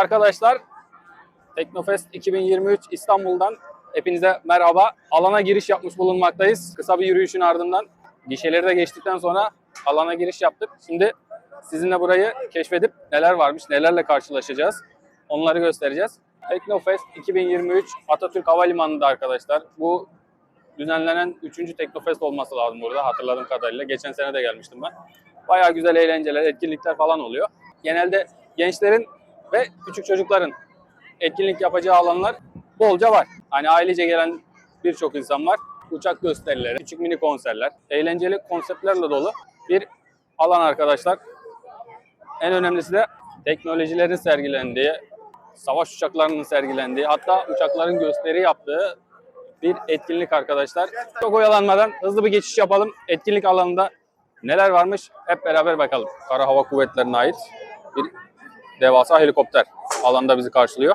Arkadaşlar Teknofest 2023 İstanbul'dan hepinize merhaba. Alana giriş yapmış bulunmaktayız. Kısa bir yürüyüşün ardından gişeleri de geçtikten sonra alana giriş yaptık. Şimdi sizinle burayı keşfedip neler varmış, nelerle karşılaşacağız onları göstereceğiz. Teknofest 2023 Atatürk Havalimanı'nda arkadaşlar. Bu düzenlenen 3. Teknofest olması lazım burada hatırladığım kadarıyla. Geçen sene de gelmiştim ben. Bayağı güzel eğlenceler, etkinlikler falan oluyor. Genelde gençlerin ve küçük çocukların etkinlik yapacağı alanlar bolca var. Hani ailece gelen birçok insan var. Uçak gösterileri, küçük mini konserler, eğlenceli konseptlerle dolu bir alan arkadaşlar. En önemlisi de teknolojilerin sergilendiği, savaş uçaklarının sergilendiği, hatta uçakların gösteri yaptığı bir etkinlik arkadaşlar. Çok oyalanmadan hızlı bir geçiş yapalım. Etkinlik alanında neler varmış hep beraber bakalım. Kara Hava Kuvvetleri'ne ait bir devasa helikopter alanda bizi karşılıyor.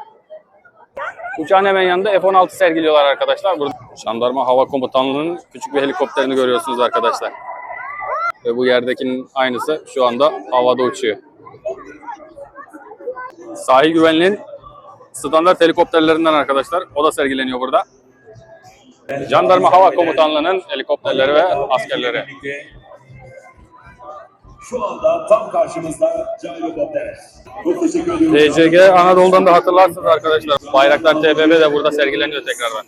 Uçağın hemen yanında F-16 sergiliyorlar arkadaşlar. Burada Jandarma Hava Komutanlığı'nın küçük bir helikopterini görüyorsunuz arkadaşlar. Ve bu yerdekinin aynısı şu anda havada uçuyor. Sahil güvenliğin standart helikopterlerinden arkadaşlar. O da sergileniyor burada. Jandarma Hava Komutanlığı'nın helikopterleri ve askerleri. Şu anda tam karşımızda Cairo Bapter. Çok teşekkür ediyorum. TCG Anadolu'dan da hatırlarsınız arkadaşlar. Bayraktar TBB de burada sergileniyor tekrardan.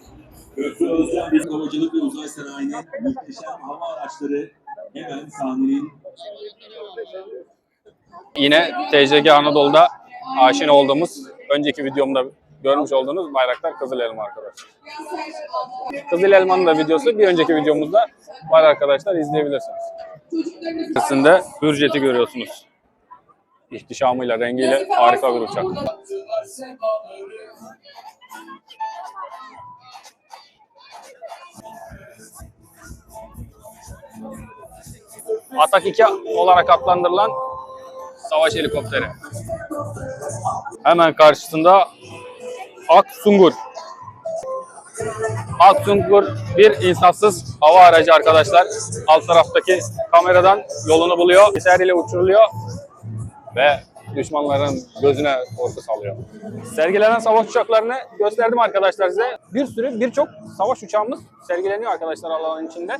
Köprü Özlem Bizim Havacılık ve Uzay Sanayi'nin muhteşem hava araçları hemen sahnenin Yine TCG Anadolu'da aşina olduğumuz, önceki videomda görmüş olduğunuz Bayraktar Kızıl Elma arkadaşlar. Kızıl Elma'nın da videosu bir önceki videomuzda var arkadaşlar izleyebilirsiniz. Üstünde Hürjet'i görüyorsunuz. İhtişamıyla, rengiyle harika bir uçak. Atak 2 olarak adlandırılan savaş helikopteri. Hemen karşısında Aksungur. Aksungur bir insansız hava aracı arkadaşlar. Alt taraftaki kameradan yolunu buluyor. ile uçuruluyor ve düşmanların gözüne korku salıyor. Sergilenen savaş uçaklarını gösterdim arkadaşlar size. Bir sürü birçok savaş uçağımız sergileniyor arkadaşlar alanın içinde.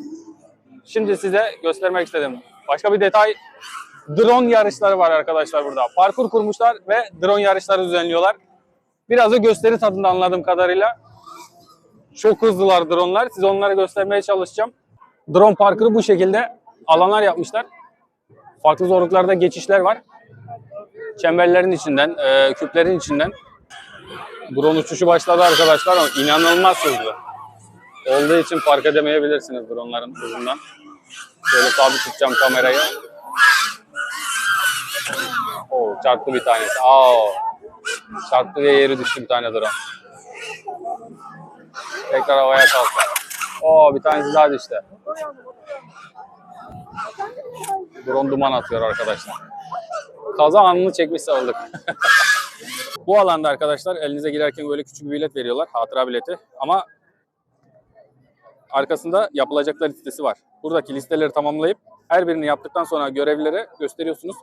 Şimdi size göstermek istedim. Başka bir detay drone yarışları var arkadaşlar burada. Parkur kurmuşlar ve drone yarışları düzenliyorlar. Biraz da gösteri tadında anladığım kadarıyla. Çok hızlılar dronlar. Size onları göstermeye çalışacağım. Drone parkuru bu şekilde alanlar yapmışlar. Farklı zorluklarda geçişler var. Çemberlerin içinden, e, küplerin içinden drone uçuşu başladı arkadaşlar ama inanılmaz hızlı. Olduğu için fark edemeyebilirsiniz dronların hızından. Şöyle sabit tutacağım kamerayı. Oo, çarptı bir tanesi. Aa, çarptı ve yeri düştü bir tane drone. Tekrar havaya kalktı. Oo, bir tanesi daha düştü. Drone duman atıyor arkadaşlar. Kaza anını çekmiş sarıldık. Bu alanda arkadaşlar elinize girerken böyle küçük bir bilet veriyorlar. Hatıra bileti. Ama arkasında yapılacaklar listesi var. Buradaki listeleri tamamlayıp her birini yaptıktan sonra görevlilere gösteriyorsunuz.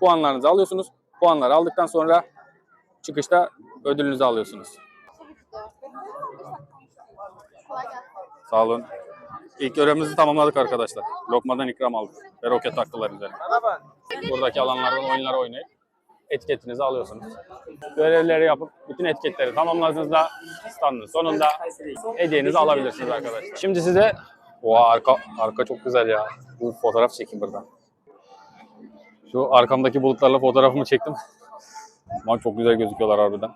Puanlarınızı alıyorsunuz. Puanları aldıktan sonra çıkışta ödülünüzü alıyorsunuz. Sağ olun. İlk görevimizi tamamladık arkadaşlar. Lokmadan ikram aldık ve roket taktılar üzerine. Buradaki alanlardan oyunlar oynayıp etiketinizi alıyorsunuz. Görevleri yapıp bütün etiketleri tamamladığınızda standın sonunda hediyenizi alabilirsiniz arkadaşlar. Şimdi size Oha arka, arka çok güzel ya. Bu fotoğraf çekeyim buradan. Şu arkamdaki bulutlarla fotoğrafımı çektim. Ama çok güzel gözüküyorlar harbiden.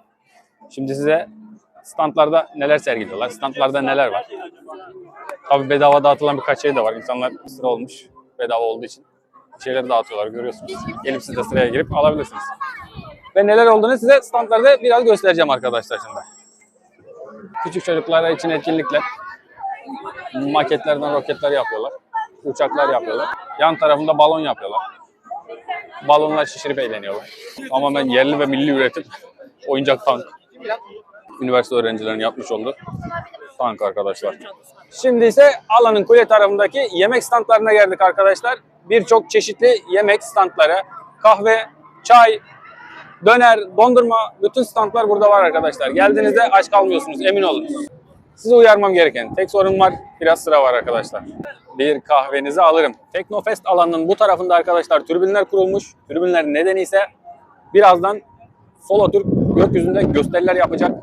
Şimdi size standlarda neler sergiliyorlar, standlarda neler var. Tabii bedava dağıtılan birkaç şey de var. İnsanlar sıra olmuş bedava olduğu için. Şeyleri dağıtıyorlar görüyorsunuz. Gelip siz de sıraya girip alabilirsiniz. Ve neler olduğunu size standlarda biraz göstereceğim arkadaşlar şimdi. Küçük çocuklara için etkinlikler. Maketlerden roketler yapıyorlar. Uçaklar yapıyorlar. Yan tarafında balon yapıyorlar. Balonlar şişirip eğleniyorlar. Ama ben yerli ve milli üretim oyuncak tank. Üniversite öğrencilerinin yapmış olduğu tank arkadaşlar. Şimdi ise alanın kule tarafındaki yemek standlarına geldik arkadaşlar. Birçok çeşitli yemek standları, kahve, çay, döner, dondurma, bütün standlar burada var arkadaşlar. Geldiğinizde aç kalmıyorsunuz emin olun. Sizi uyarmam gereken tek sorun var. Biraz sıra var arkadaşlar. Bir kahvenizi alırım. Teknofest alanının bu tarafında arkadaşlar tribünler kurulmuş. Tribünler nedeni ise birazdan Solo Türk gökyüzünde gösteriler yapacak.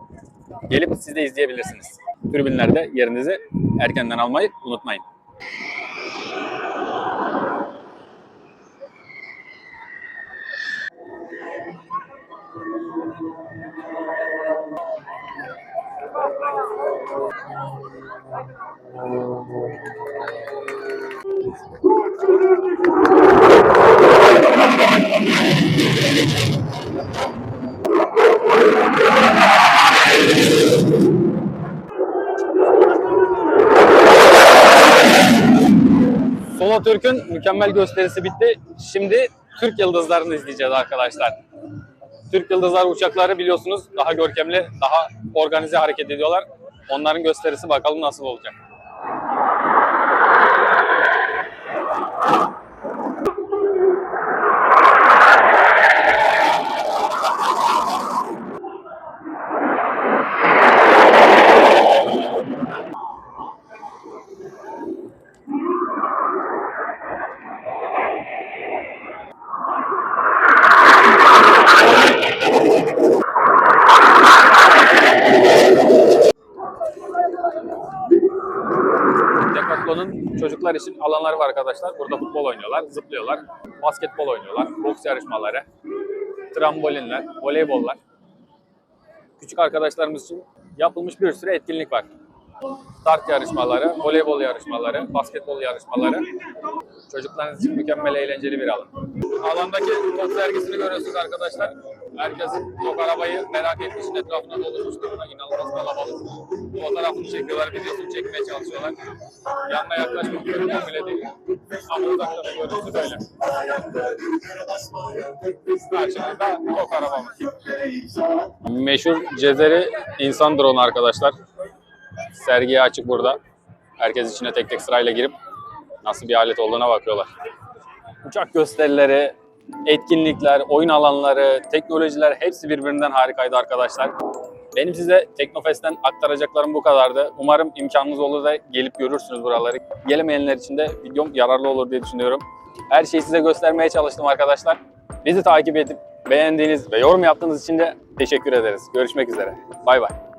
Gelip siz de izleyebilirsiniz. Tribünlerde yerinizi erkenden almayı unutmayın. Solo Türk'ün mükemmel gösterisi bitti. Şimdi Türk yıldızlarını izleyeceğiz arkadaşlar. Türk yıldızlar uçakları biliyorsunuz daha görkemli, daha organize hareket ediyorlar. Onların gösterisi bakalım nasıl olacak. Çocuklar için alanları var arkadaşlar. Burada futbol oynuyorlar, zıplıyorlar, basketbol oynuyorlar, boks yarışmaları, trambolinler, voleybollar. Küçük arkadaşlarımız için yapılmış bir sürü etkinlik var. Start yarışmaları, voleybol yarışmaları, basketbol yarışmaları. Çocuklarınız için mükemmel eğlenceli bir alan. Alandaki top sergisini görüyorsunuz arkadaşlar. Herkesin top arabayı merak ettiği için etrafına doluşmuş durumda. İnanılmaz kalabalık. Fotoğrafını çekiyorlar, videosunu çekmeye çalışıyorlar. Yanına yaklaşmak görünüyor bile değil. Ama uzaktan görüntüsü böyle. Karşımızda top arabamız. Meşhur Cezeri insan drone arkadaşlar. Sergiye açık burada. Herkes içine tek tek sırayla girip nasıl bir alet olduğuna bakıyorlar. Uçak gösterileri, etkinlikler, oyun alanları, teknolojiler hepsi birbirinden harikaydı arkadaşlar. Benim size Teknofest'ten aktaracaklarım bu kadardı. Umarım imkanınız olur da gelip görürsünüz buraları. Gelemeyenler için de videom yararlı olur diye düşünüyorum. Her şeyi size göstermeye çalıştım arkadaşlar. Bizi takip edip beğendiğiniz ve yorum yaptığınız için de teşekkür ederiz. Görüşmek üzere. Bay bay.